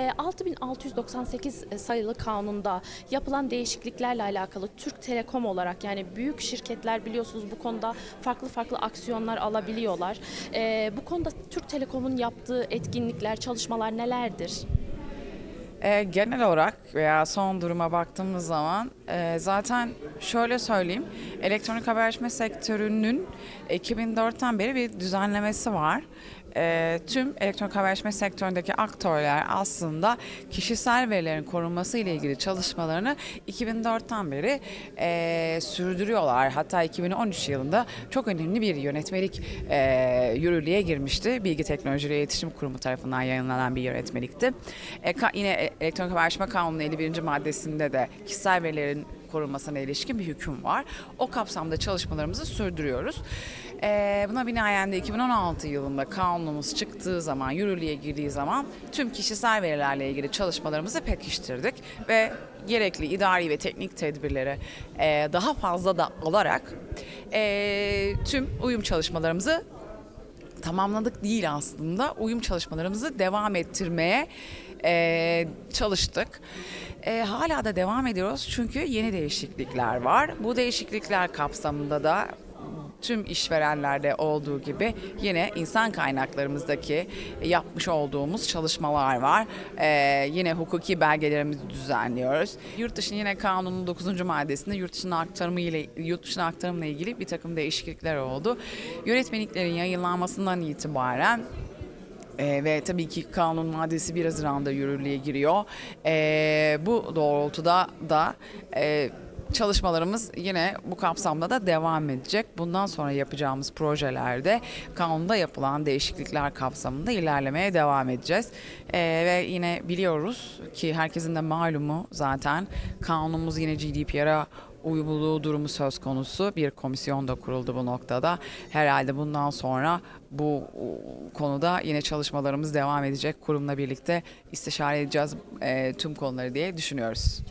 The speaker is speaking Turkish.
E, 6698 sayılı kanunda yapılan değişikliklerle alakalı Türk Telekom olarak yani büyük şirketler biliyorsunuz bu konuda farklı farklı aksiyonlar alabiliyorlar. E, bu konuda Türk Telekom'un yaptığı etkinlikler, çalışmalar nelerdir? E, genel olarak veya son duruma baktığımız zaman e, zaten şöyle söyleyeyim elektronik haberleşme sektörünün 2004'ten beri bir düzenlemesi var. E, tüm elektronik haberleşme sektöründeki aktörler aslında kişisel verilerin korunması ile ilgili çalışmalarını 2004'ten beri e, sürdürüyorlar. Hatta 2013 yılında çok önemli bir yönetmelik e, yürürlüğe girmişti. Bilgi Teknolojileri İletişim Kurumu tarafından yayınlanan bir yönetmelikti. E, ka- yine Elektronik Haberleşme Kanunu'nun 51. maddesinde de kişisel verilerin korunmasına ilişkin bir hüküm var. O kapsamda çalışmalarımızı sürdürüyoruz. Ee, buna binaen de 2016 yılında kanunumuz çıktığı zaman, yürürlüğe girdiği zaman tüm kişisel verilerle ilgili çalışmalarımızı pekiştirdik ve gerekli idari ve teknik tedbirleri e, daha fazla da alarak e, tüm uyum çalışmalarımızı tamamladık değil aslında. Uyum çalışmalarımızı devam ettirmeye e, çalıştık. E, hala da devam ediyoruz çünkü yeni değişiklikler var. Bu değişiklikler kapsamında da tüm işverenlerde olduğu gibi yine insan kaynaklarımızdaki yapmış olduğumuz çalışmalar var. E, yine hukuki belgelerimizi düzenliyoruz. Yurt dışı yine kanunun 9. maddesinde yurt dışına aktarımı ile yurt dışına aktarımla ilgili bir takım değişiklikler oldu. Yönetmeliklerin yayınlanmasından itibaren ee, ve tabii ki kanun maddesi 1 Haziran'da yürürlüğe giriyor. Ee, bu doğrultuda da e, çalışmalarımız yine bu kapsamda da devam edecek. Bundan sonra yapacağımız projelerde kanunda yapılan değişiklikler kapsamında ilerlemeye devam edeceğiz. Ee, ve yine biliyoruz ki herkesin de malumu zaten kanunumuz yine GDPR'a uyumluluğu durumu söz konusu bir komisyon da kuruldu bu noktada. Herhalde bundan sonra bu konuda yine çalışmalarımız devam edecek. Kurumla birlikte istişare edeceğiz e, tüm konuları diye düşünüyoruz.